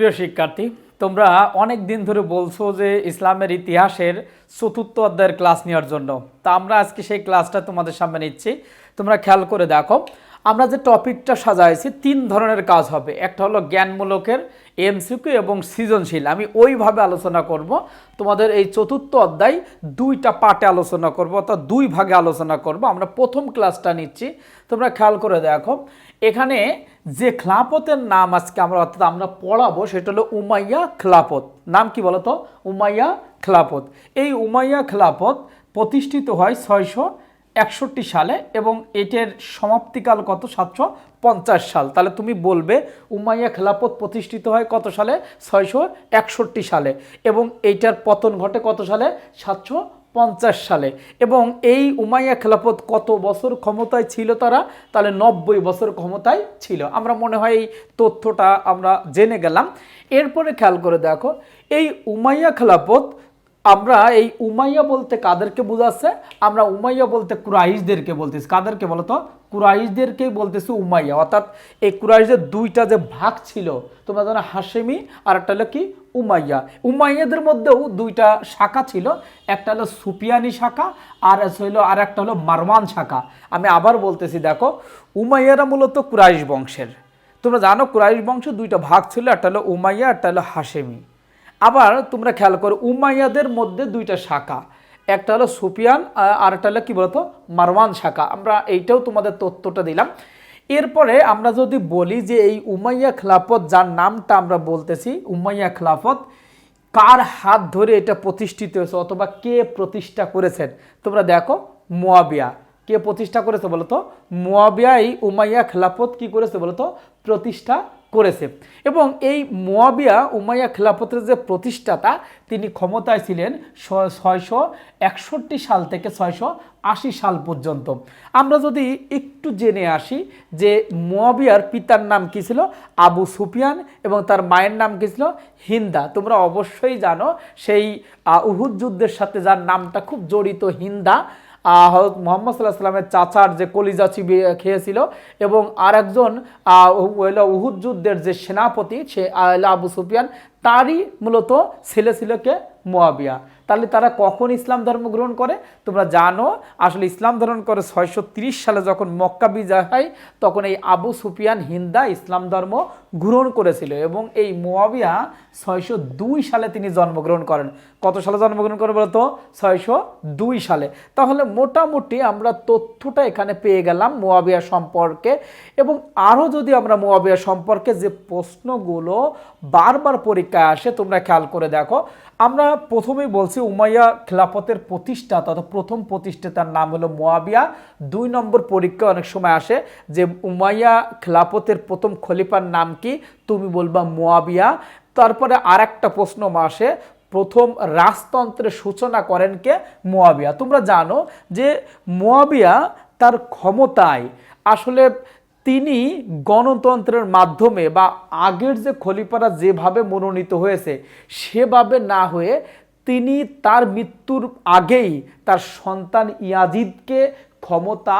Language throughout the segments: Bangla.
প্রিয় শিক্ষার্থী, তোমরা অনেক দিন ধরে বলছো যে ইসলামের ইতিহাসের চতুর্থ অধ্যায়ের ক্লাস নেওয়ার জন্য। তা আমরা আজকে সেই ক্লাসটা তোমাদের সামনে নিচ্ছি। তোমরা খেয়াল করে দেখো, আমরা যে টপিকটা সাজাইছি, তিন ধরনের কাজ হবে। একটা হলো জ্ঞানমূলকের এমসিকিউ এবং সৃজনশীল। আমি ওইভাবে আলোচনা করব। তোমাদের এই চতুর্থ অধ্যায় দুইটা পার্টে আলোচনা করব অর্থাৎ দুই ভাগে আলোচনা করব। আমরা প্রথম ক্লাসটা নিচ্ছি। তোমরা খেয়াল করে দেখো, এখানে যে খ্লাপতের নাম আজকে আমরা অর্থাৎ আমরা পড়াবো, সেটা হলো উমাইয়া খ্লাপত নাম কি বলতো? উমাইয়া খ্লাপত এই উমাইয়া খ্লাপত প্রতিষ্ঠিত হয় ছয়শো একষট্টি সালে এবং এটার সমাপ্তিকাল কত? সাতশো পঞ্চাশ সাল। তাহলে তুমি বলবে উমাইয়া খেলাপত প্রতিষ্ঠিত হয় কত সালে? ছয়শো একষট্টি সালে। এবং এইটার পতন ঘটে কত সালে? সাতশো পঞ্চাশ সালে। এবং এই উমাইয়া খেলাফত কত বছর ক্ষমতায় ছিল তারা? তাহলে নব্বই বছর ক্ষমতায় ছিল। আমরা মনে হয় এই তথ্যটা আমরা জেনে গেলাম। এরপরে খেয়াল করে দেখো, এই উমাইয়া খেলাফত আমরা এই উমাইয়া বলতে কাদেরকে বোঝাচ্ছে? আমরা উমাইয়া বলতে কুরাইশদেরকে বলতেছি। কাদেরকে বলতো? কুরাইশদেরকেই বলতেছি উমাইয়া। অর্থাৎ এই কুরাইশদের দুইটা যে ভাগ ছিল, তোমরা জানো হাসেমি আর একটা হলো কি? উমাইয়া। উমাইয়াদের মধ্যেও দুইটা শাখা ছিল। একটা হলো সুপিয়ানি শাখা আর হলো, আর একটা হলো মারওয়ান শাখা। আমি আবার বলতেছি, দেখো, উমাইয়ারা মূলত কুরাইশ বংশের। তোমরা জানো কুরাইশ বংশ দুইটা ভাগ ছিল, একটা হলো উমাইয়া, একটা হলো হাসেমি আবার তোমরা খেয়াল করো, উমাইয়াদের মধ্যে দুইটা শাখা। একটা হলো সুপিয়ান আর একটা হলো কি বলতো, মারওয়ান শাখা। আমরা এইটাও তোমাদের তথ্যটা দিলাম। এরপরে আমরা যদি বলি যে এই উমাইয়া খেলাফত, যার নামটা আমরা বলতেছি, উমাইয়া খেলাফত, কার হাত ধরে এটা প্রতিষ্ঠিত হয়েছে অথবা কে প্রতিষ্ঠা করেছেন? তোমরা দেখো, মোয়াবিয়া। কে প্রতিষ্ঠা করেছে বলতো? মোয়াবিয়া এই উমাইয়া খেলাফত কি করেছে বলতো? প্রতিষ্ঠা করেছে। এবং এই মোয়াবিয়া উমাইয়া খেলাফতের যে প্রতিষ্ঠাতা, তিনি ক্ষমতায় ছিলেন ছয়শো একষট্টি সাল থেকে ছয়শো আশি সাল পর্যন্ত। আমরা যদি একটু জেনে আসি যে মোয়াবিয়ার পিতার নাম কী ছিল? আবু সুফিয়ান এবং তার মায়ের নাম কী ছিল? হিন্দা। তোমরা অবশ্যই জানো সেই উহুদ যুদ্ধের সাথে যার নামটা খুব জড়িত হিন্দা হজরত মোহাম্মদ সাল্লাহ সাল্লামের চাচার যে কলিজা চিবি খেয়েছিল এবং আর একজন উহুদ যুদ্ধের যে সেনাপতি সে আবু সুফিয়ান, তারই মূলত ছেলে ছিল কে? মোয়াবিয়া। তাহলে তারা কখন ইসলাম ধর্ম গ্রহণ করে? তোমরা জানো, আসলে ইসলাম ধর্ম করে ছয়শো ত্রিশ সালে যখন মক্কা বিজয় হয়, তখন এই আবু সুফিয়ান হিন্দা ইসলাম ধর্ম গ্রহণ করেছিল এবং এই মোয়াবিয়া ছয়শো দুই সালে তিনি জন্মগ্রহণ করেন। কত সালে জন্মগ্রহণ করেন বলতো ছয়শো দুই সালে। তাহলে মোটামুটি আমরা তথ্যটা এখানে পেয়ে গেলাম মোয়াবিয়া সম্পর্কে এবং আরও যদি আমরা মোয়াবিয়া সম্পর্কে যে প্রশ্নগুলো বারবার পরীক্ষায় আসে, তোমরা খেয়াল করে দেখো। আমরা প্রথমেই বলছি উমাইয়া খেলাফতের প্রতিষ্ঠাতা অর্থাৎ প্রথম প্রতিষ্ঠাতার নাম হলো মোয়াবিয়া। দুই নম্বর পরীক্ষা অনেক সময় আসে যে উমাইয়া খেলাফতের প্রথম খলিফার নাম কি? তুমি বলবা মোয়াবিয়া। তারপরে আর একটা প্রশ্ন আসে, প্রথম রাজতন্ত্রের সূচনা করেন কে? মোয়াবিয়া। তোমরা জানো যে মোয়াবিয়া তার ক্ষমতায় আসলে তিনি গণতন্ত্রের মাধ্যমে বা আগের যে খলিফারা যেভাবে মনোনীত হয়েছে, সেভাবে না হয়ে তিনি তার মৃত্যুর আগেই তার সন্তান ইয়াজিদকে ক্ষমতা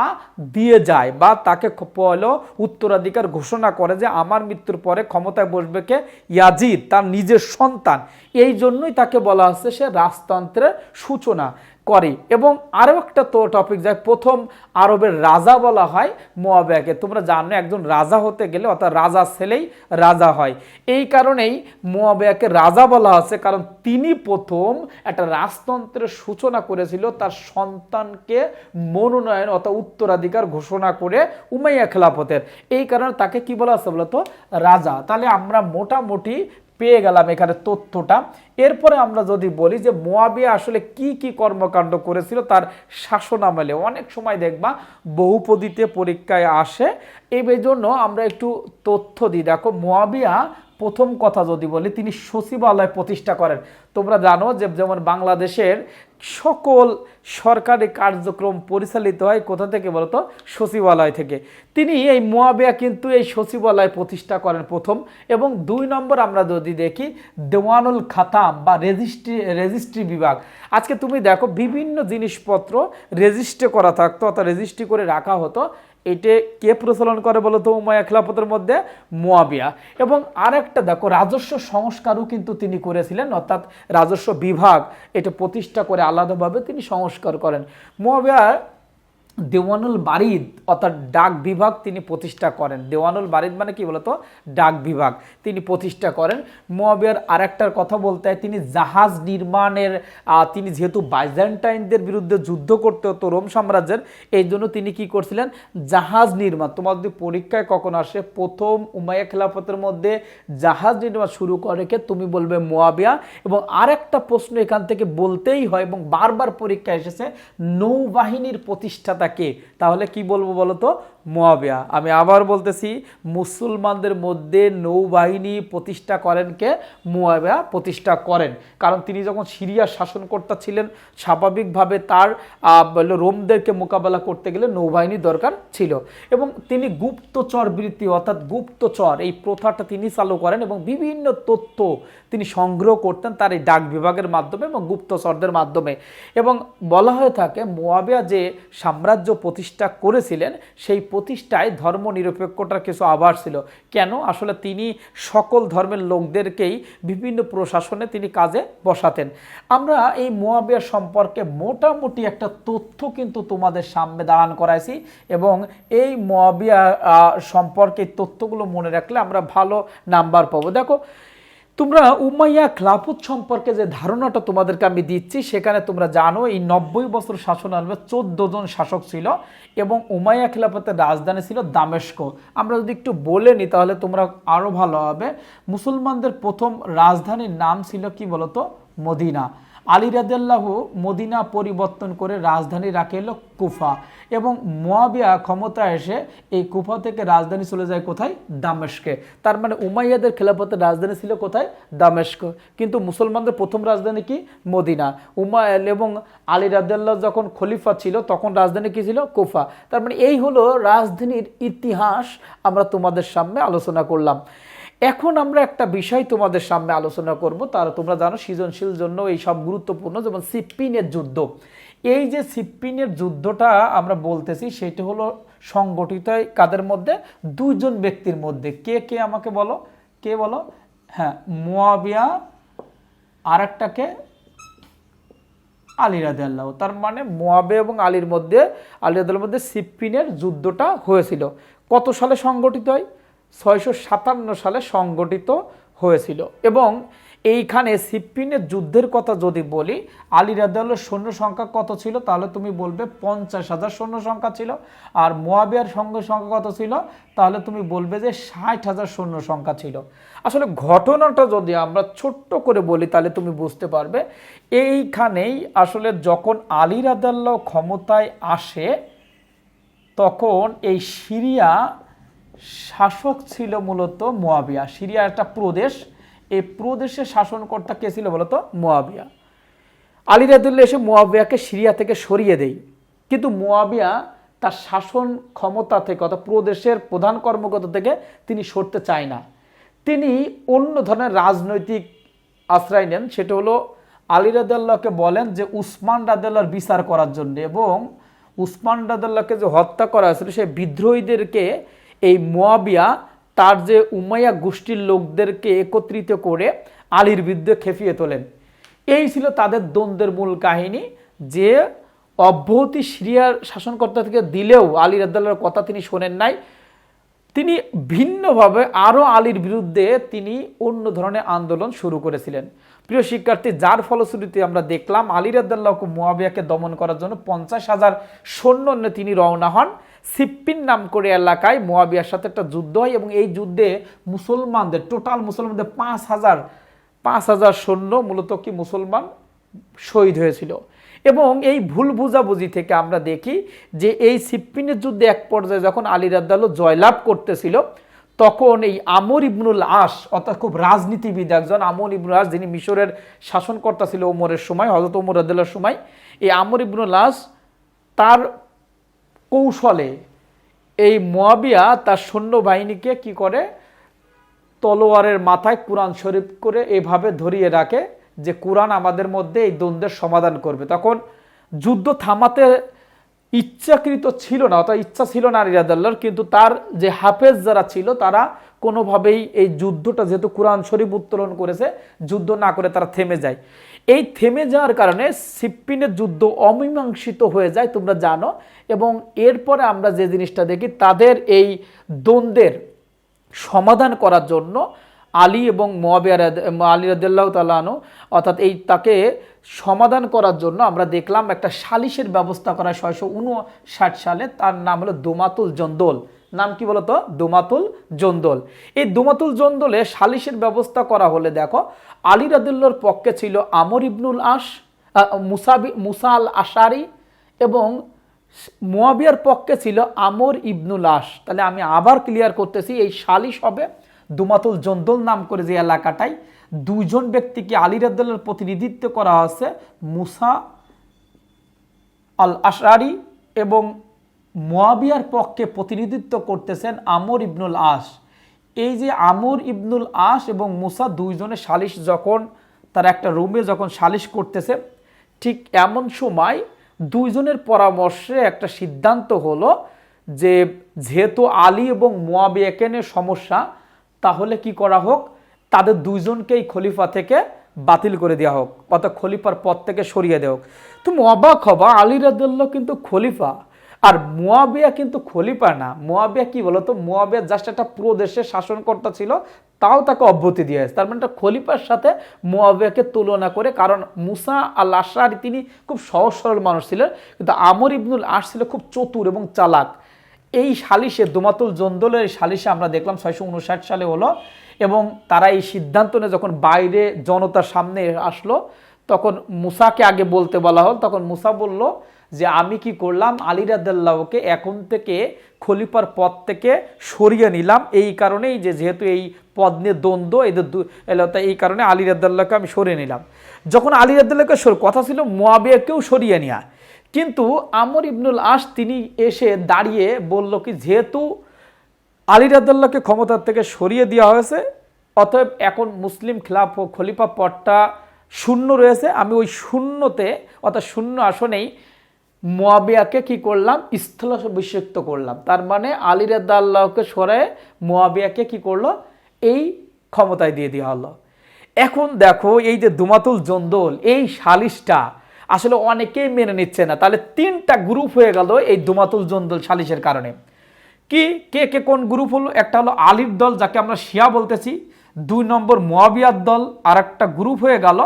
দিয়ে যায় বা তাকে পয়লো উত্তরাধিকার ঘোষণা করে যে আমার মৃত্যুর পরে ক্ষমতায় বসবে কে ইয়াজিদ, তার নিজের সন্তান। এই জন্যই তাকে বলা হচ্ছে সে রাজতন্ত্রের সূচনা। করে। এবং আরও একটা তো টপিক যায়, প্রথম আরবের রাজা বলা হয় মোয়াবিয়াকে। তোমরা জানো, একজন রাজা হতে গেলে অর্থাৎ রাজা ছেলেই রাজা হয়। এই কারণেই মোয়াবিয়াকে রাজা বলা হচ্ছে, কারণ তিনি প্রথম একটা রাজতন্ত্রের সূচনা করেছিল তার সন্তানকে মনোনয়ন অর্থাৎ উত্তরাধিকার ঘোষণা করে উমাইয়া খেলাফতের। এই কারণে তাকে কি বলা হচ্ছে বলতো? রাজা। তাহলে আমরা মোটামুটি পেয়ে গেলাম এখানে তথ্যটা। এরপরে আমরা যদি বলি যে মোয়াবিয়া আসলে কি কি কর্মকাণ্ড করেছিল, তার শাসন আমলে। অনেক সময় দেখবা বহুপদীতে পরীক্ষায় আসে। এই জন্য আমরা একটু তথ্য দিই। দেখো, মোয়াবিয়া প্রথম কথা যদি বলি, তিনি সচিবালয় প্রতিষ্ঠা করেন। তোমরা জানো যে যেমন বাংলাদেশের সকল সরকারি কার্যক্রম পরিচালিত হয় কোথা থেকে বলতো? সচিবালয় থেকে। তিনি এই মোয়াবিয়া কিন্তু এই সচিবালয় প্রতিষ্ঠা করেন প্রথম এবং দুই নম্বর আমরা যদি দেখি, দেওয়ানুল খাতাম বা রেজিস্ট্রি রেজিস্ট্রি বিভাগ। আজকে তুমি দেখো বিভিন্ন জিনিসপত্র রেজিস্ট্রি করা থাকতো অর্থাৎ রেজিস্ট্রি করে রাখা হতো। এটে কে প্রচলন করে বলতো উমায়া খিলাফতের মধ্যে মোয়াবিয়া। এবং আরেকটা দেখো, রাজস্ব সংস্কারও কিন্তু তিনি করেছিলেন, অর্থাৎ রাজস্ব বিভাগ এটা প্রতিষ্ঠা করে আলাদাভাবে তিনি সংস্কার করেন। মোয়াবিয়া দেওয়ানুল বারিদ, অর্থাৎ ডাক বিভাগ তিনি প্রতিষ্ঠা করেন। দেওয়ানুল বারিদ মানে কি বলতো? ডাক বিভাগ। তিনি প্রতিষ্ঠা করেন। মোয়াবিয়ার আরেকটার কথা বলতে হয়, তিনি জাহাজ নির্মাণের তিনি যেহেতু বাইজেন্টাইনদের বিরুদ্ধে যুদ্ধ করতে হতো রোম সাম্রাজ্যের, এই জন্য তিনি কি করছিলেন? জাহাজ নির্মাণ। তোমার যদি পরীক্ষায় কখন আসে, প্রথম উমাইয়া খেলাফতের মধ্যে জাহাজ নির্মাণ শুরু করে কে? তুমি বলবে মোয়াবিয়া। এবং আরেকটা প্রশ্ন এখান থেকে বলতেই হয় এবং বারবার পরীক্ষা এসেছে, নৌবাহিনীর প্রতিষ্ঠাতা কে? তাহলে কি বলব বলো তো মোয়াবিয়া। আমি আবার বলতেছি, মুসলমানদের মধ্যে নৌবাহিনী প্রতিষ্ঠা করেন কে? মোয়াবিয়া প্রতিষ্ঠা করেন। কারণ তিনি যখন সিরিয়ার শাসনকর্তা ছিলেন, স্বাভাবিকভাবে তার রোমদেরকে মোকাবেলা করতে গেলে নৌবাহিনী দরকার ছিল। এবং তিনি গুপ্তচর বৃত্তি অর্থাৎ গুপ্তচর, এই প্রথাটা তিনি চালু করেন এবং বিভিন্ন তথ্য তিনি সংগ্রহ করতেন তার এই ডাক বিভাগের মাধ্যমে এবং গুপ্তচরদের মাধ্যমে। এবং বলা হয়ে থাকে, মোয়াবিয়া যে সাম্রাজ্য প্রতিষ্ঠা করেছিলেন, সেই প্রতিষ্ঠায় ধর্ম নিরপেক্ষতার কিছু আভাস ছিল। কেন? আসলে তিনি সকল ধর্মের লোকদেরকেই বিভিন্ন প্রশাসনে তিনি কাজে বসাতেন। আমরা এই মোয়াবিয়া সম্পর্কে মোটামুটি একটা তথ্য কিন্তু তোমাদের সামনে দাঁড়ান করাইছি এবং এই মোয়াবিয়া সম্পর্কে তথ্যগুলো মনে রাখলে আমরা ভালো নাম্বার পাবো। দেখো তোমরা উমাইয়া খ্লাফত সম্পর্কে যে ধারণাটা তোমাদেরকে আমি দিচ্ছি, সেখানে তোমরা জানো এই নব্বই বছর শাসন আলমে চোদ্দ জন শাসক ছিল এবং উমাইয়া খিলাফতের রাজধানী ছিল দামেস্ক। আমরা যদি একটু বলে নিই তাহলে তোমরা আরও ভালো হবে। মুসলমানদের প্রথম রাজধানীর নাম ছিল কি বলতো? মদিনা। আলী রাদেল্লাহ মদিনা পরিবর্তন করে রাজধানী রাখে এলো কুফা এবং মোয়াবিয়া ক্ষমতা এসে এই কুফা থেকে রাজধানী চলে যায় কোথায়? দামেস্কে। তার মানে উমাইয়াদের খেলাফতের রাজধানী ছিল কোথায়? দামেস্ক। কিন্তু মুসলমানদের প্রথম রাজধানী কি? মদিনা। উমায়ল এবং আলী রাদেল্লাহ যখন খলিফা ছিল তখন রাজধানী কি ছিল? কুফা। তার মানে এই হলো রাজধানীর ইতিহাস আমরা তোমাদের সামনে আলোচনা করলাম। এখন আমরা একটা বিষয় তোমাদের সামনে আলোচনা করব, তার তোমরা জানো সৃজনশীল জন্য এই সব গুরুত্বপূর্ণ, যেমন সিপ্পিনের যুদ্ধ। এই যে সিপ্পিনের যুদ্ধটা আমরা বলতেছি, সেটা হলো সংগঠিত কাদের মধ্যে? দুজন ব্যক্তির মধ্যে। কে কে আমাকে বলো? কে বলো? হ্যাঁ মোয়াবিয়া আর একটাকে আলী রাদে আল্লাহ তার মানে মোয়াবে এবং আলীর মধ্যে, আলী রাদের মধ্যে সিপ্পিনের যুদ্ধটা হয়েছিল। কত সালে সংগঠিত হয়? ছয়শো সাতান্ন সালে সংগঠিত হয়েছিল। এবং এইখানে সিপ্পিনের যুদ্ধের কথা যদি বলি, আলী রাদাল্লার সৈন্য সংখ্যা কত ছিল? তাহলে তুমি বলবে পঞ্চাশ হাজার সৈন্য সংখ্যা ছিল। আর মোয়াবিয়ার সঙ্গে সংখ্যা কত ছিল? তাহলে তুমি বলবে যে ষাট হাজার সৈন্য সংখ্যা ছিল। আসলে ঘটনাটা যদি আমরা ছোট্ট করে বলি, তাহলে তুমি বুঝতে পারবে, এইখানেই আসলে যখন আলী রাদাল্লাহ ক্ষমতায় আসে, তখন এই সিরিয়া শাসক ছিল মূলত মোয়াবিয়া সিরিয়া একটা প্রদেশ। এই প্রদেশের শাসনকর্তা কে ছিল বলতো? মোয়াবিয়া। আলী রাদুল্লাহ এসে মোয়াবিয়াকে সিরিয়া থেকে সরিয়ে দেয়। কিন্তু মোয়াবিয়া তার শাসন ক্ষমতা থেকে অর্থাৎ প্রদেশের প্রধান কর্মকর্তা থেকে তিনি সরতে চায় না। তিনি অন্য ধরনের রাজনৈতিক আশ্রয় নেন, সেটা হলো আলী রাদাল্লাহকে বলেন যে উসমান রাদাল্লাহর বিচার করার জন্য এবং উসমান রাদাল্লাহকে যে হত্যা করা হয়েছিল সেই বিদ্রোহীদেরকে এই মোয়াবিয়া তার যে উমাইয়া গোষ্ঠীর লোকদেরকে একত্রিত করে আলীর বিরুদ্ধে খেপিয়ে তোলেন। এই ছিল তাদের দ্বন্দ্বের মূল কাহিনী যে অব্যাহতি সিরিয়ার শাসনকর্তা থেকে দিলেও আলী রাদ্দাল্লার কথা তিনি শোনেন নাই। তিনি ভিন্নভাবে আরও আলীর বিরুদ্ধে তিনি অন্য ধরনের আন্দোলন শুরু করেছিলেন। প্রিয় শিক্ষার্থী, যার ফলশ্রুতিতে আমরা দেখলাম আলী রাদ্দাল্লাহ মুয়াবিয়াকে দমন করার জন্য পঞ্চাশ হাজার সৈন্য নিয়ে তিনি রওনা হন। সিপ্পিন নাম করে এলাকায় মোয়াবিয়ার সাথে একটা যুদ্ধ হয় এবং এই যুদ্ধে মুসলমানদের টোটাল মুসলমানদের পাঁচ হাজার পাঁচ হাজার সৈন্য মূলত কি মুসলমান শহীদ হয়েছিল। এবং এই ভুল বুঝাবুঝি থেকে আমরা দেখি যে এই সিপ্পিনের যুদ্ধে এক পর্যায়ে যখন আলী রাদ্দাল জয়লাভ করতেছিল, তখন এই আমর ইবনুল আস, অর্থাৎ খুব রাজনীতিবিদ একজন, আমর ইবনুল আস যিনি মিশরের শাসনকর্তা ছিল ওমরের সময় হজরত ওমর রাদ্দাল্লার সময়, এই আমর ইবনুল আস তার কৌশলে এই মোয়াবিয়া তার সৈন্যবাহিনীকে কি করে? তলোয়ারের মাথায় কোরআন শরীফ করে এভাবে ধরিয়ে রাখে যে কোরআন আমাদের মধ্যে এই দ্বন্দ্বের সমাধান করবে। তখন যুদ্ধ থামাতে ইচ্ছাকৃত ছিল না, অর্থাৎ ইচ্ছা ছিল না আলী রাদাল্লাহর কিন্তু তার যে হাফেজ যারা ছিল তারা কোনোভাবেই এই যুদ্ধটা যেহেতু কোরআন শরীফ উত্তোলন করেছে, যুদ্ধ না করে তারা থেমে যায়। এই থেমে যাওয়ার কারণে সিপ্পিনের যুদ্ধ অমীমাংসিত হয়ে যায়, তোমরা জানো। এবং এরপরে আমরা যে জিনিসটা দেখি, তাদের এই দ্বন্দ্বের সমাধান করার জন্য আলী এবং মোয়াবিয়া আলী রাদিল্লাহ তালানো অর্থাৎ এই তাকে সমাধান করার জন্য আমরা দেখলাম একটা সালিশের ব্যবস্থা করা ছয়শো উনষাট সালে তার নাম হলো দোমাতুল জন্দোল। নাম কি বলতো? দোমাতুল জন্দল। এই দোমাতুল জন্দোলে সালিশের ব্যবস্থা করা হলে দেখো আলী রাদিল্লার পক্ষে ছিল আমর ইবনুল আহ, মুসাবি মুসা আল আশারি এবং মোয়াবিয়ার পক্ষে ছিল আমর ইবনুল আশ। তাহলে আমি আবার ক্লিয়ার করতেছি এই সালিশ হবে দুমাতুল জন্দল নাম করে যে এলাকাটাই দুজন ব্যক্তিকে আলী রাদ্দালের প্রতিনিধিত্ব করা হয়েছে মুসা আল আশারি এবং মোয়াবিয়ার পক্ষে প্রতিনিধিত্ব করতেছেন আমর ইবনুল আশ এই যে আমর ইবনুল আশ এবং মুসা দুইজনে সালিশ যখন, তার একটা রুমে যখন সালিশ করতেছে, ঠিক এমন সময় দুইজনের পরামর্শে একটা সিদ্ধান্ত হলো যে, যেহেতু আলী এবং মোয়াবিয়াকে নিয়ে সমস্যা, তাহলে কি করা হোক, তাদের দুইজনকেই খলিফা থেকে বাতিল করে দেওয়া হোক, অর্থাৎ খলিফার পদ থেকে সরিয়ে দেওয়া হোক। তুমি অবাক হবা আলী রাদুল্লাহ কিন্তু খলিফা। আর মোয়াবিয়া কিন্তু খলিফা না। মোয়াবিয়া কি বলতো? মোয়াবিয়া জাস্ট একটা প্রদেশের শাসনকর্তা ছিল, তাও তাকে অব্যতি দিয়েছে তার মানে একটা খলিফার সাথে মোয়াবিয়াকে তুলনা করে, কারণ মুসা আল আশারি তিনি খুব সহজ সরল মানুষ ছিলেন, কিন্তু আমর ইবনুল আশ ছিল খুব চতুর এবং চালাক। এই সালিশে, দোমাতুল জন্দলের সালিশে আমরা দেখলাম ছয়শো উনষাট সালে হলো, এবং তারা এই সিদ্ধান্ত নিয়ে যখন বাইরে জনতার সামনে আসলো, তখন মুসাকে আগে বলতে বলা হল, তখন মুসা বলল যে আমি কি করলাম? আলী রাদাল্লাহকে এখন থেকে খলিফার পদ থেকে সরিয়ে নিলাম। এই কারণেই যে যেহেতু এই পদ নিয়ে দ্বন্দ্ব এদের এই কারণে আলী রাদাল্লাহকে আমি সরিয়ে নিলাম। যখন আলী রাদাল্লাহকে কথা ছিল মোয়াবিয়াকেও সরিয়ে নেওয়া কিন্তু আমর ইবনুল আস তিনি এসে দাঁড়িয়ে বলল কি, যেহেতু আলী রাদাল্লাহকে ক্ষমতার থেকে সরিয়ে দেওয়া হয়েছে, অতএব এখন মুসলিম খিলাফ খলিফা পদটা শূন্য রয়েছে। আমি ওই শূন্যতে, অর্থাৎ শূন্য আসনেই মোয়াবিয়াকে কি করলাম? স্থল অভিষিক্ত করলাম। তার মানে আলী রাদাল্লাহকে সরায় মোয়াবিয়াকে কি করল? এই ক্ষমতায় দিয়ে দেওয়া হলো। এখন দেখো এই যে দুমাতুল জন্দল, এই সালিশটা আসলে অনেকেই মেনে নিচ্ছে না। তাহলে তিনটা গ্রুপ হয়ে গেল এই দুমাতুল জন্দল সালিশের কারণে। কি? কে কে কোন গ্রুপ হলো? একটা হলো আলীর দল, যাকে আমরা শিয়া বলতেছি। দুই নম্বর মোয়াবিয়ার দল আর একটা গ্রুপ হয়ে গেল।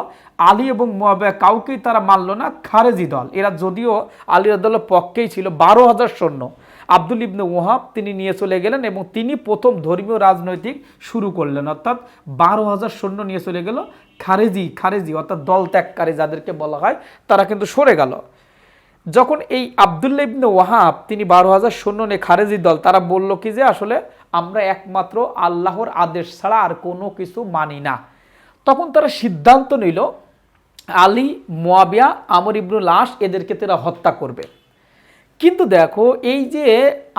আলী এবং মোয়াবিয়া কাউকেই তারা মানল না, খারেজি দল। এরা যদিও আলীর দলের পক্ষেই ছিল, বারো হাজার সৈন্য। আব্দুল ইবনে ওহাব তিনি নিয়ে চলে গেলেন এবং তিনি প্রথম ধর্মীয় রাজনৈতিক শুরু করলেন। অর্থাৎ বারো হাজার সৈন্য নিয়ে চলে গেল খারেজি খারেজি, অর্থাৎ দল ত্যাগকারী যাদেরকে বলা হয়, তারা কিন্তু সরে গেল। যখন এই আবদুল্লা ইবনে ওয়াহাব, তিনি বারো হাজার সৈন্য নিয়ে খারেজি দল, তারা বলল কি যে আসলে আমরা একমাত্র আল্লাহর আদেশ ছাড়া আর কোনো কিছু মানি না। তখন তারা সিদ্ধান্ত নিল, আলী, মোয়াবিয়া, আমর ইবনুল লাশ এদেরকে তারা হত্যা করবে। কিন্তু দেখো, এই যে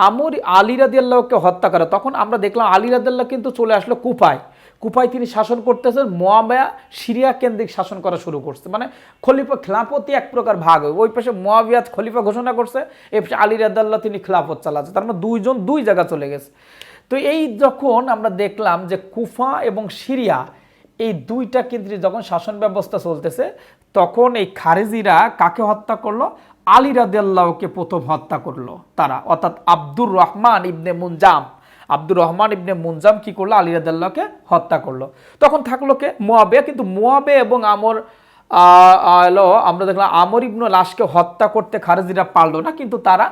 আমর আলী রাদিয়াল্লাহকে হত্যা করে, তখন আমরা দেখলাম আলী রাদিয়াল্লাহ কিন্তু চলে আসলো কুপায় কুপায় তিনি শাসন করতেছেন, মোয়াবিয়া সিরিয়া কেন্দ্রিক শাসন করা শুরু করছে। মানে খলিফা খিলাফতি এক প্রকার ভাগ হয়। ওই পাশে মোয়াবিয়া খলিফা ঘোষণা করছে এই পাশে আলী রাদিয়াল্লাহ তিনি খিলাফত চালাচ্ছে। তার মানে দুইজন, দুই জায়গা চলে গেছে। তো এই যখন আমরা দেখলাম যে কুফা এবং সিরিয়া এই দুইটা কেন্দ্রে যখন শাসন ব্যবস্থা চলতেছে, তখন এই খারেজিরা কাকে হত্যা করল? আলী রাদিয়াল্লাহকে প্রথম হত্যা করল তারা। অর্থাৎ আব্দুর রহমান ইবনে মুনজাম। আব্দুর রহমান ইবনে মুনজাম কি করল? আলী রাদিয়াল্লাহকে হত্যা করল। তখন থাকল কে? মোয়াবে। কিন্তু মোয়াবে এবং আমর আহ, আমরা দেখলাম আমর ইবনু লাশকে হত্যা করতে খারেজিরা পারল না। কিন্তু তারা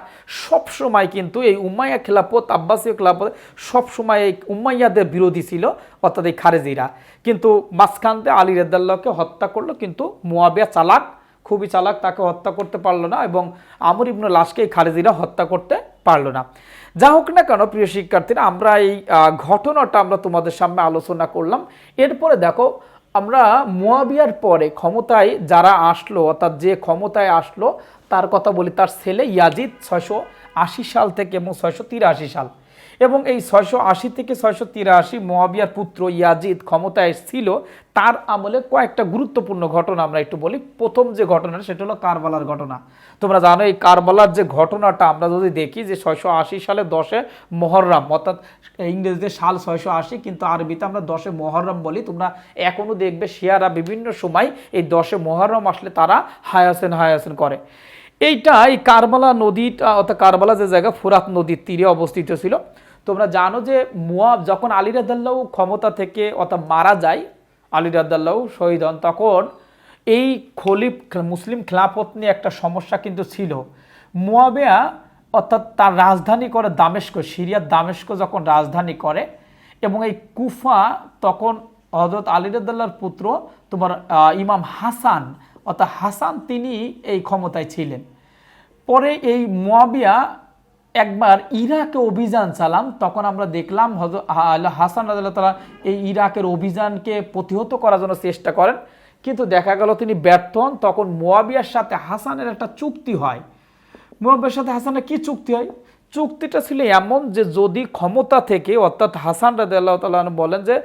সব সময় কিন্তু এই উম্মাইয়া খেলাপত আব্বাসীয় খেলাপত সব সময় এই উম্মাইয়াদের বিরোধী ছিল অর্থাৎ এই খারেজিরা। কিন্তু মাঝখানতে আলী রেদাল্লাহকে হত্যা করল কিন্তু মোয়াবিয়া চালাক খুবই চালাক তাকে হত্যা করতে পারল না এবং আমর ইবনু লাশকে এই খারেজিরা হত্যা করতে পারল না। যা হোক না কেন, প্রিয় শিক্ষার্থীরা, আমরা এই ঘটনাটা আমরা তোমাদের সামনে আলোচনা করলাম। এরপরে দেখো, আমরা মোয়াবিয়ার পরে ক্ষমতায় যারা আসলো, অর্থাৎ যে ক্ষমতায় আসলো, তার কথা বলি, তার ছেলে ইয়াজিদ ছয়শো আশি সাল থেকে এবং ছয়শো তিরাশি সাল। এবং এই ছয়শো আশি থেকে ছয়শো তিরাশি মোয়াবিয়ার পুত্র ইয়াজিদ ক্ষমতায় ছিল, তার আমলে কয়েকটা গুরুত্বপূর্ণ ঘটনা আমরা একটু বলি। প্রথম যে ঘটনাটা, সেটা হলো কারবালার ঘটনা। তোমরা জানো, এই কারবালার যে ঘটনাটা আমরা যদি দেখি, যে ছয়শো আশি সালে দশে মহরম, অর্থাৎ ইংরেজদের সাল ছয়শো আশি, কিন্তু আরবিতে আমরা দশে মহরম বলি। তোমরা এখনও দেখবে শিয়ারা বিভিন্ন সময় এই দশে মহরম আসলে তারা হায়াসেন হায়াসেন করে। এইটা এই কারবালা নদীটা, অর্থাৎ কারবালা যে জায়গা, ফুরাত নদীর তীরে অবস্থিত ছিল। তোমরা জানো যে মুয়াব যখন আলী রাদাল্লাহ ক্ষমতা থেকে অর্থাৎ মারা যায়, আলী রাদাল্লাহ শহীদ হন, তখন এই খলিফ মুসলিম খেলাফত নিয়ে একটা সমস্যা কিন্তু ছিল। মুয়াবিয়া অর্থাৎ তার রাজধানী করে দামেস্ক, সিরিয়ার দামেস্ক যখন রাজধানী করে এবং এই কুফা তখন হজরত আলী রাদাল্লাহর পুত্র তোমার ইমাম হাসান, অর্থাৎ হাসান তিনি এই ক্ষমতায় ছিলেন। পরে এই মুয়াবিয়া একবার ইরাকে অভিযান চালাম, তখন আমরা দেখলাম হাসান রাজাল্লাহ তালা এই ইরাকের অভিযানকে প্রতিহত করার জন্য চেষ্টা করেন। কিন্তু দেখা গেল তিনি ব্যর্থ হন, তখন মোয়াবিয়ার সাথে হাসানের একটা চুক্তি হয়। মোয়াবিয়ার সাথে হাসানের কি চুক্তি হয়? চুক্তিটা ছিল এমন যে যদি ক্ষমতা থেকে, অর্থাৎ হাসান রাজা আল্লাহ তালা বলেন যে,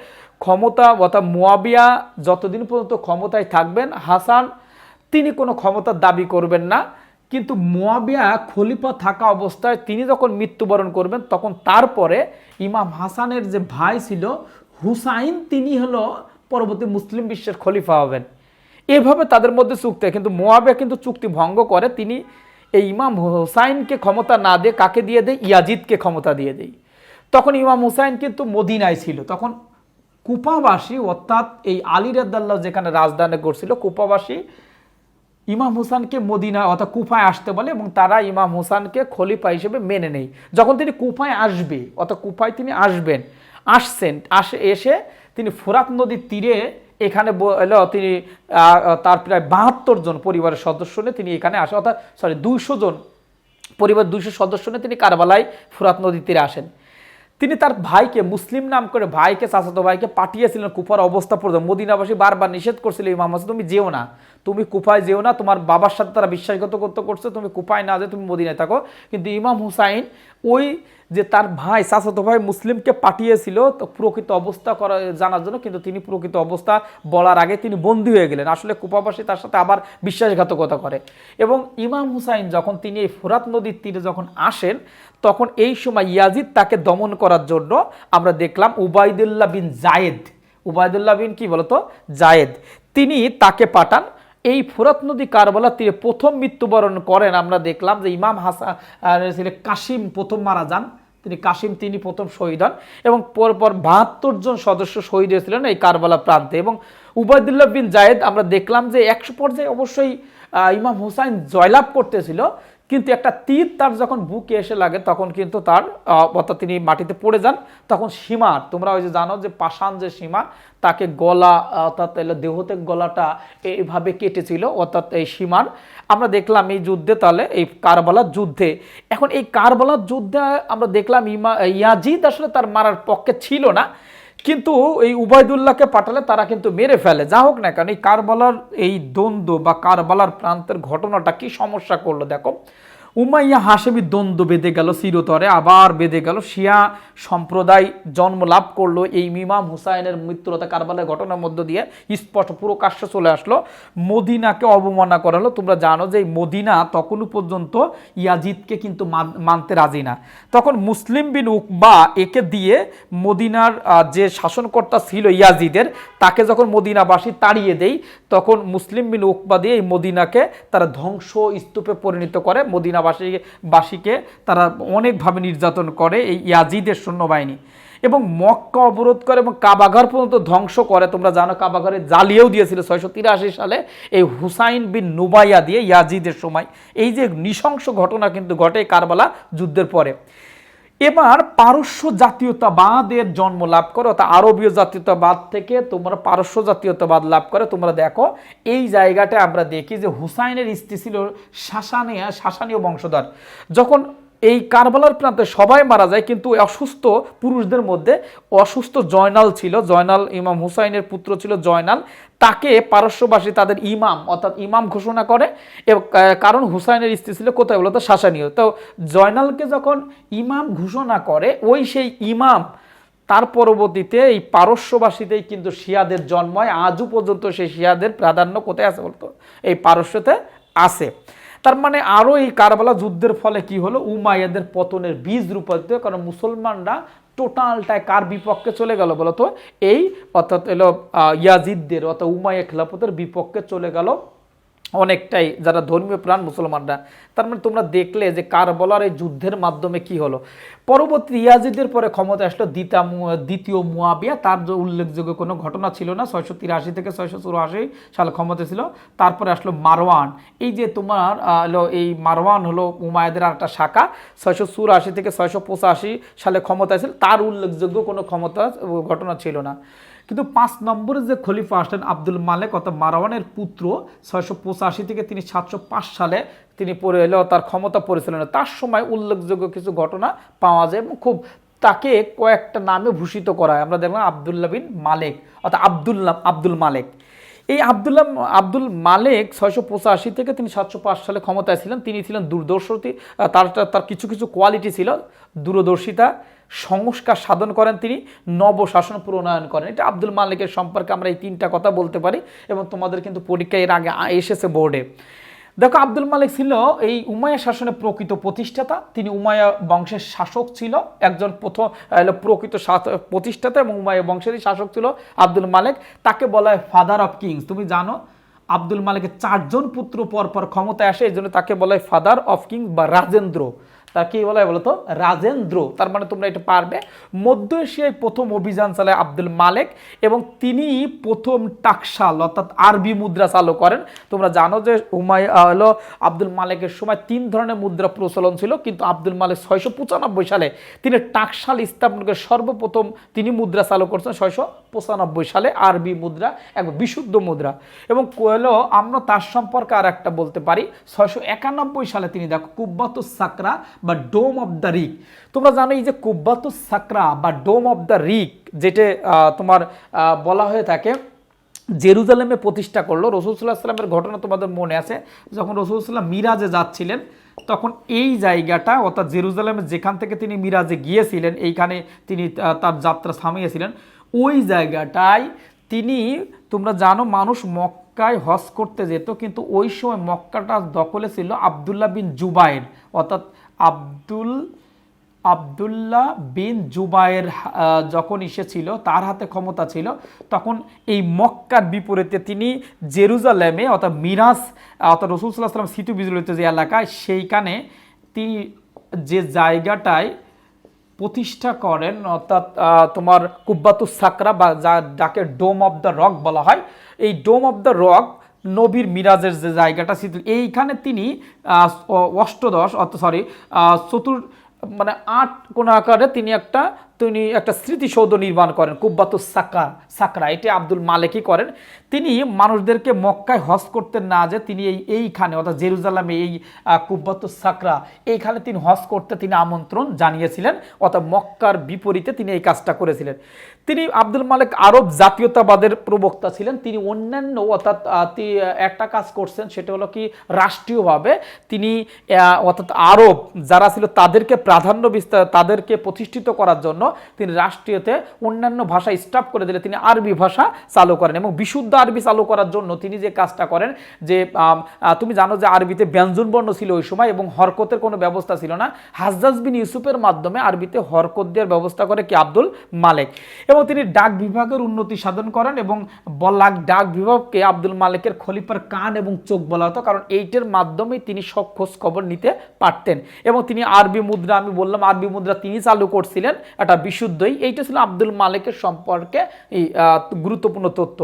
ক্ষমতা অর্থাৎ মোয়াবিয়া যতদিন পর্যন্ত ক্ষমতায় থাকবেন, হাসান তিনি কোনো ক্ষমতার দাবি করবেন না। কিন্তু মুয়াবিয়া খলিফা থাকা অবস্থায় তিনি যখন মৃত্যুবরণ করবেন, তখন তারপরে ইমাম হাসানের যে ভাই ছিল, হুসাইন, তিনি হলো পরবর্তী মুসলিম বিশ্বের খলিফা হবেন। এভাবে তাদের মধ্যে চুক্তি কিন্তু মোয়াবিয়া কিন্তু চুক্তি ভঙ্গ করে, তিনি এই ইমাম হুসাইনকে ক্ষমতা না দিয়ে কাকে দিয়ে দেয়? ইয়াজিদকে ক্ষমতা দিয়ে দেয়। তখন ইমাম হুসাইন কিন্তু মদিনায় ছিল। তখন কুপাবাসী, অর্থাৎ এই আলী রাদ্দাল্লাহ যেখানে রাজধানী করছিল, কুপাবাসী ইমাম হুসানকে মদিনা অর্থাৎ কুফায় আসতে বলে এবং তারা ইমাম হুসানকে খলিফা হিসেবে মেনে নেই যখন তিনি কুফায় আসবে, অর্থাৎ কুফায় তিনি আসবেন, আসছেন, আসে, এসে তিনি ফোরাত নদীর তীরে এখানে তিনি তার প্রায় বাহাত্তর জন পরিবারের সদস্য নিয়ে তিনি এখানে আসেন অর্থাৎ সরি দুইশো জন পরিবার দুইশো সদস্য নিয়ে তিনি কারবালায় ফুরাত নদীর তীরে আসেন। তিনি তার ভাইকে, মুসলিম নাম করে ভাইকে, চাচাতো ভাইকে পাঠিয়েছিলেন কুফার অবস্থা পর্যন্ত। মদিনাবাসী বারবার নিষেধ করছিল ইমাম হাসান তুমি যেও না। তুমি কুফায় যেও না, তোমার বাবার সাথে তারা বিশ্বাসগত করতে করছে, তুমি কুফায় না যে তুমি মদিনায় থাকো। কিন্তু ইমাম হুসাইন ওই যে তার ভাই, চাচাতো ভাই মুসলিমকে পাঠিয়েছিল, তো প্রকৃত অবস্থা করা, জানার জন্য কিন্তু তিনি প্রকৃত অবস্থা বলার আগে তিনি বন্দী হয়ে গেলেন। আসলে কুপাবাসী তার সাথে আবার বিশ্বাসঘাতকতা করে। এবং ইমাম হুসাইন যখন তিনি এই ফুরাত নদীর তীরে যখন আসেন তখন এই সময় ইয়াজিদ তাকে দমন করার জন্য আমরা দেখলাম উবাইদুল্লাহ বিন জায়েদ। উবাইদুল্লাহ বিন কি বলতো? জায়েদ। তিনি তাকে পাঠান। এই ফুরাত নদী কারবালা তীরে প্রথম মৃত্যুবরণ করেন। আমরা দেখলাম যে ইমাম হাসান কাশিম প্রথম মারা যান। তিনি কাশিম তিনি প্রথম শহীদ হন এবং পরপর বাহাত্তর জন সদস্য শহীদ হয়েছিলেন এই কারবালা প্রান্তে এবং উবায়দুল্লাহ বিন জায়েদ আমরা দেখলাম যে একশো পর্যায়ে অবশ্যই ইমাম হুসাইন জয়লাভ করতেছিল। কিন্তু একটা তীর তার যখন বুকে এসে লাগে, তখন কিন্তু তার অর্থাৎ তিনি মাটিতে পড়ে যান, তখন সীমার তোমরা ওই যে জানো যে পাষাণ যে সীমা, তাকে গলা, অর্থাৎ এলো দেহতে গলাটা এইভাবে কেটেছিল, অর্থাৎ এই সীমার। আমরা দেখলাম এই যুদ্ধে তাহলে, এই কারবালার যুদ্ধে। এখন এই কারবালার যুদ্ধে আমরা দেখলাম ইমা, ইয়াজিদ আসলে তার মারার পক্ষে ছিল না। কিন্তু এই উবায়দুল্লাহকে পাঠালে তারা কিন্তু মেরে ফেলে। যা হোক না কারণ এই কারবালার এই দ্বন্দ্ব বা কারবালার প্রান্তের ঘটনাটা কি সমস্যা করল দেখো। উমাইয়া হাসেমি দ্বন্দ্ব বেঁধে গেল চিরতরে, আবার বেঁধে গেল শিয়া সম্প্রদায় জন্ম লাভ করল। এই মিমাম হুসাইনের মৃত্যুরতা কারবালার ঘটনার মধ্য দিয়ে স্পষ্ট প্রকাশ্য চলে আসলো। মদিনাকে অবমাননা করা হলো তোমরা জানো যে মদিনা তখনও পর্যন্ত ইয়াজিদকে কিন্তু মানতে রাজি না। তখন মুসলিম বিন উকবা একে দিয়ে মদিনার যে শাসনকর্তা ছিল ইয়াজিদের, তাকে যখন মদিনাবাসী তাড়িয়ে দেয়, তখন মুসলিম বিন উকবা দিয়ে এই মদিনাকে তারা ধ্বংস স্তূপে পরিণত করে। মদিনাবাসী বাসীকে তারা অনেকভাবে নির্যাতন করে এই ইয়াজিদের সৈন্যবাহিনী। এবং মক্কা অবরোধ করে এবং কাবাঘর পর্যন্ত ধ্বংস করে, তোমরা জানো কাবাঘরে জ্বালিয়েও দিয়েছিল ছয়শো তিরাশি সালে এই হুসাইন বিন নুবাইয়া দিয়ে ইয়াজিদের সময়। এই যে নৃশংস ঘটনা কিন্তু ঘটে কারবালা যুদ্ধের পরে। এবার পারস্য জাতীয়তাবাদের জন্ম লাভ করে, অর্থাৎ আরবীয় জাতীয়তাবাদ থেকে তোমরা পারস্য জাতীয়তাবাদ লাভ করে। তোমরা দেখো, এই জায়গাটা আমরা দেখি যে হুসাইনের স্ত্রী ছিল শাসানিয়া, শাসানীয় বংশধর। যখন এই কারবালার প্রান্তে সবাই মারা যায়, কিন্তু অসুস্থ পুরুষদের মধ্যে অসুস্থ জয়নাল ছিল, জয়নাল ইমাম হুসাইনের পুত্র ছিল জয়নাল। তাকে পারস্যবাসী তাদের ইমাম, অর্থাৎ ইমাম ঘোষণা করে এবং কারণ হুসাইনের স্ত্রী ছিল কোথায় বলতো? শাসানীয়। তো জয়নালকে যখন ইমাম ঘোষণা করে, ওই সেই ইমাম, তার পরবর্তীতে এই পারস্যবাসীতেই কিন্তু শিয়াদের জন্ম হয়। আজও পর্যন্ত সেই শিয়াদের প্রাধান্য কোথায় আছে বলতো? এই পারস্যতে আছে। তার মানে আরও এই কারবালা যুদ্ধের ফলে কি হলো? উমাইয়াদের পতনের বীজ রূপায়িত কারণ মুসলমানরা টোটালটায় কার বিপক্ষে চলে গেল বলতো এই অর্থাৎ এলো ইয়াজিদদের, অর্থাৎ উমাইয়া খেলাফতের বিপক্ষে চলে গেল অনেকটাই যারা ধর্মীয় প্রাণ মুসলমানরা, তার মানে তোমরা দেখলে যে কারবলার এই যুদ্ধের মাধ্যমে কি হলো? পরবর্তী ইয়াজিদের পরে ক্ষমতা আসলো দ্বিতা দ্বিতীয় মুয়াবিয়া, তার যে উল্লেখযোগ্য কোনো ঘটনা ছিল না, ছয়শো তিরাশি থেকে ছয়শো চুরাশি সালে ক্ষমতা ছিল, তারপরে আসলো মারওয়ান। এই যে তোমার হলো এই মারওয়ান হলো উমায়দের আর একটা শাখা, ছয়শো চুরাশি থেকে ছয়শো পঁচাশি সালে ক্ষমতা ছিল, তার উল্লেখযোগ্য কোনো ক্ষমতা, ঘটনা ছিল না। কিন্তু পাঁচ নম্বরে যে খলিফা আসলেন আব্দুল মালেক, অর্থাৎ মারওয়ানের পুত্র, ছয়শো পঁচাশি থেকে তিনি সাতশো পাঁচ সালে তিনি পড়ে এলেও তার ক্ষমতা পরিচালনা। তার সময় উল্লেখযোগ্য কিছু ঘটনা পাওয়া যায় এবং খুব তাকে কয়েকটা নামে ভূষিত করা হয়। আমরা দেখলাম আবদুল্লাহ বিন মালেক, অর্থাৎ আবদুল্লাহ, আব্দুল মালেক। এই আবদুল্লাহ, আব্দুল মালেক ছয়শো পঁচাশি থেকে তিনি সাতশো পাঁচ সালে ক্ষমতায় ছিলেন। তিনি ছিলেন দূরদর্শী তার তার কিছু কিছু কোয়ালিটি ছিল, দূরদর্শিতা সংস্কার সাধন করেন তিনি, নবশাসন প্রণয়ন করেন। এটা আব্দুল মালিকের সম্পর্কে আমরা এই তিনটা কথা বলতে পারি এবং তোমাদের কিন্তু পরীক্ষা এর আগে এসেছে বোর্ডে। দেখো, আব্দুল মালিক ছিল এই উমায়া শাসনের প্রকৃত প্রতিষ্ঠাতা। তিনি উমায়া বংশের শাসক ছিল, একজন প্রথম প্রকৃত প্রতিষ্ঠাতা এবং উমায়া বংশেরই শাসক ছিল আব্দুল মালিক। তাকে বলা হয় ফাদার অফ কিংস তুমি জানো, আব্দুল মালিকের চারজন পুত্র পর পর ক্ষমতায় আসে এই জন্য তাকে বলা হয় ফাদার অফ কিংস বা রাজেন্দ্র। তার কি বলা হয় বলতো? রাজেন্দ্র। তার মানে তোমরা এটা পারবে। মধ্য এশিয়ায় প্রথম অভিযান চালায় আব্দুল মালেক এবং তিনি প্রথম টাকশাল অর্থাৎ আরবি মুদ্রা চালু করেন। তোমরা জানো যে আহ, হলো আব্দুল মালেকের সময় তিন ধরনের মুদ্রা প্রচলন ছিল কিন্তু আব্দুল মালেক ছয়শো পঁচানব্বই সালে তিনি টাকশাল স্থাপন করে সর্বপ্রথম তিনি মুদ্রা চালু করছেন ছয়শো পঁচানব্বই সালে আরবি মুদ্রা এক বিশুদ্ধ মুদ্রা। এবং কোয়েলো আমরা তার সম্পর্কে আর একটা বলতে পারি ছয়শো একানব্বই সালে তিনি দেখো কুব্বাতুস সাকরা বা ডোম অফ দ্য রিক। তোমরা জানো এই যে কুব্বাতুস সাকরা বা ডোম অফ দ্য রিক, যেটা তোমার বলা হয়ে থাকে, জেরুজালেমে প্রতিষ্ঠা করল। রসুলসাল্লাহ সাল্লামের ঘটনা তোমাদের মনে আছে? যখন রসুলসাল্লাম মিরাজে যাচ্ছিলেন, তখন এই জায়গাটা, অর্থাৎ জেরুজালেমে যেখান থেকে তিনি মিরাজে গিয়েছিলেন, এইখানে তিনি তার যাত্রা থামিয়েছিলেন, ওই জায়গাটায় তিনি, তোমরা জানো, মানুষ মক্কায় হজ করতে যেত, কিন্তু ওই সময় মক্কাটা দখলে ছিল আবদুল্লাহ বিন জুবাইর, অর্থাৎ আব্দুল, আবদুল্লাহ বিন জুবায়ের যখন এসেছিল, তার হাতে ক্ষমতা ছিল, তখন এই মক্কার বিপরীতে তিনি জেরুজালেমে অর্থাৎ মিরাজ, অর্থাৎ রসুল সাল্লাহ সাল্লাম সিটু বিজলিত যে এলাকায়, সেইখানে তিনি যে জায়গাটায় প্রতিষ্ঠা করেন, অর্থাৎ তোমার কুব্বাতুস সাকরা বা যা, যাকে ডোম অফ দ্য রক বলা হয়, এই ডোম অফ দ্য রক নবীর মিরাজের যে জায়গাটা এইখানে তিনি অষ্টদশ অর্থাৎ সরি চতুর মানে আট কোন আকারে তিনি একটা তিনি একটা স্মৃতিসৌধ নির্মাণ করেন কুব্বাতুস সাকা সাকরা। এটি আব্দুল মালেকই করেন। তিনি মানুষদেরকে মক্কায় হজ করতে না যে তিনি এই এইখানে অর্থাৎ জেরুজালামে এই আহ, কুব্বাতুস সাকরা এইখানে তিনি হজ করতে তিনি আমন্ত্রণ জানিয়েছিলেন অর্থাৎ মক্কার বিপরীতে তিনি এই কাজটা করেছিলেন। তিনি আব্দুল মালিক আরব জাতীয়তাবাদের প্রবক্তা ছিলেন। তিনি অন্যান্য অর্থাৎ একটা কাজ করছেন সেটা হলো কি রাষ্ট্রীয়ভাবে তিনি অর্থাৎ আরব যারা ছিল তাদেরকে প্রাধান্য বিস্তার তাদেরকে প্রতিষ্ঠিত করার জন্য তিনি রাষ্ট্রীয়তে অন্যান্য ভাষা স্টাফ করে দিলে তিনি আরবি ভাষা চালু করেন এবং বিশুদ্ধ আরবি চালু করার জন্য তিনি যে কাজটা করেন যে তুমি জানো যে আরবিতে ব্যঞ্জন বর্ণ ছিল ওই সময় এবং হরকতের কোনো ব্যবস্থা ছিল না। হাজজাজ বিন ইউসুফের মাধ্যমে আরবিতে হরকত দেওয়ার ব্যবস্থা করে কি? আব্দুল মালেক। এবং তিনি ডাক বিভাগের উন্নতি সাধন করেন এবং বলাক ডাক বিভাগকে আব্দুল মালিকের খলিফার কান এবং চোখ বলা হতো, কারণ এইটার মাধ্যমে তিনি সব খোঁজ খবর নিতে পারতেন। এবং তিনি আরবি মুদ্রা, আমি বললাম আরবি মুদ্রা তিনি চালু করছিলেন এটা বিশুদ্ধই, এইটা ছিল আব্দুল মালিকের সম্পর্কে গুরুত্বপূর্ণ তথ্য।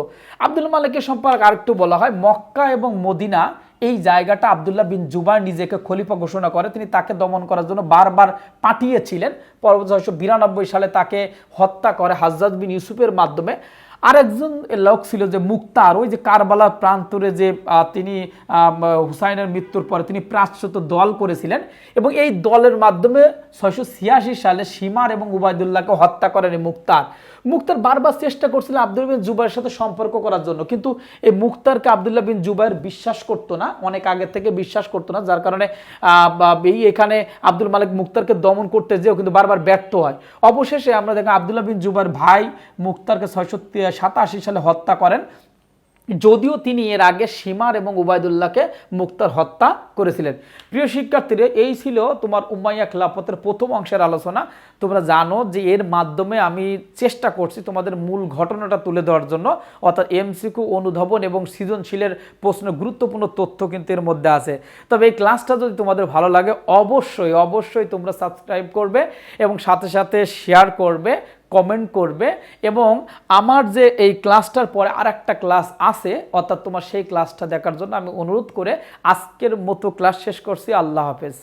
আব্দুল মালিকের সম্পর্কে আরেকটু বলা হয়, মক্কা এবং মদিনা, এই জায়গাটা আবদুল্লাহ বিন জুবাই নিজেকে খলিফা ঘোষণা করে, তিনি তাকে দমন করার জন্য বারবার পাঠিয়েছিলেন। পরবর্তী ছয়শো বিরানব্বই সালে তাকে হত্যা করে হাজরাত বিন ইউসুফের মাধ্যমে। আরেকজন লোক ছিল যে মুক্তার, ওই যে কারবালা প্রান্তরে যে তিনি হুসাইনের মৃত্যুর পরে তিনি প্রাশ্চত দল করেছিলেন এবং এই দলের মাধ্যমে ছয়শো ছিয়াশি সালে সীমার এবং উবায়দুল্লাহকে হত্যা করেন মুক্তার। মুক্তার বারবার চেষ্টা করছিলেন আব্দুল বিন জুবাইয়ের সাথে সম্পর্ক করার জন্য, কিন্তু এই মুক্তারকে আবদুল্লাহ বিন জুবাইর বিশ্বাস করতো না, অনেক আগে থেকে বিশ্বাস করতো না, যার কারণে এই এখানে আব্দুল মালিক মুক্তারকে দমন করতে যেও কিন্তু বারবার ব্যর্থ হয়। অবশেষে আমরা দেখেন আবদুল্লাহ বিন জুবাইর ভাই মুক্তারকে ছয়শো সাতাশি সালে হত্যা করেন। যদিও তিনি এর আগে সীমার এবং উবায়দুল্লাহকে মুক্তার হত্যা করেছিলেন। প্রিয় শিক্ষার্থীরা, এই ছিল তোমার উমাইয়া খেলাফতের প্রথম অংশের আলোচনা। তোমরা জানো যে এর মাধ্যমে আমি চেষ্টা করছি তোমাদের মূল ঘটনাটা তুলে দেওয়ার জন্য। অর্থাৎ এমসিকিউ, অনুধাবন এবং সৃজনশীলের প্রশ্ন, গুরুত্বপূর্ণ তথ্য কিন্তু এর মধ্যে আছে। তবে এই ক্লাসটা যদি তোমাদের ভালো লাগে, অবশ্যই অবশ্যই তোমরা সাবস্ক্রাইব করবে এবং সাথে সাথে শেয়ার করবে। কমেন্ট করবে এবং আমার যে এই ক্লাসটার পরে আর একটা ক্লাস আছে, অর্থাৎ তোমার সেই ক্লাসটা দেখার জন্য আমি অনুরোধ করে আজকের মতো ক্লাস শেষ করছি। আল্লাহ হাফেজ।